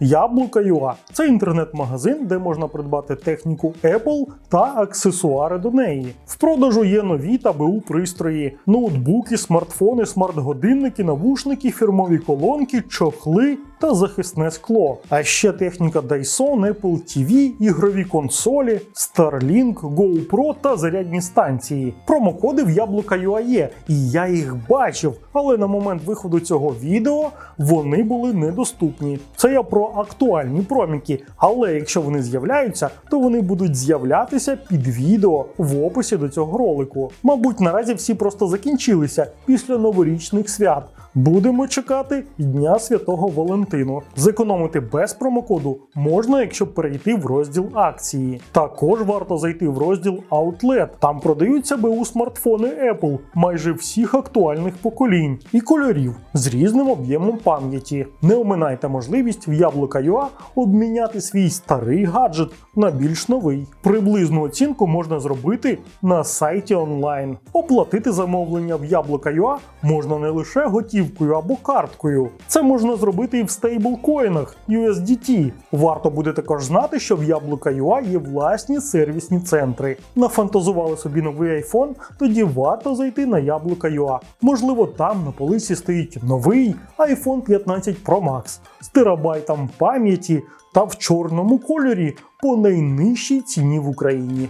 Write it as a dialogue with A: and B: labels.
A: Яблука.ua – це інтернет-магазин, де можна придбати техніку Apple та аксесуари до неї. В продажу є нові та БУ пристрої, ноутбуки, смартфони, смарт-годинники, навушники, фірмові колонки, чохли та захисне скло. А ще техніка Dyson, Apple TV, ігрові консолі, Starlink, GoPro та зарядні станції. Промокоди в Яблука.ua є, і я їх бачив, але на момент виходу цього відео вони були недоступні. Це я про актуальні проміки, але якщо вони з'являються, то вони будуть з'являтися під відео в описі до цього ролику. Мабуть, наразі всі просто закінчилися після новорічних свят. Будемо чекати Дня Святого Валентину. Зекономити без промокоду можна, якщо перейти в розділ акції. Також варто зайти в розділ Outlet. Там продаються БУ смартфони Apple майже всіх актуальних поколінь і кольорів з різним об'ємом пам'яті. Не оминайте можливість в Яблука.ua обміняти свій старий гаджет на більш новий. Приблизну оцінку можна зробити на сайті онлайн. Оплатити замовлення в Яблука.ua можна не лише готівкою або карткою. Це можна зробити і в стейблкоїнах USDT. Варто буде також знати, що в Яблука.ua є власні сервісні центри. Нафантазували собі новий iPhone, тоді варто зайти на Яблука.ua. Можливо, там на полиці стоїть новий iPhone 15 Pro Max з терабайтом пам'яті та в чорному кольорі по найнижчій ціні в Україні.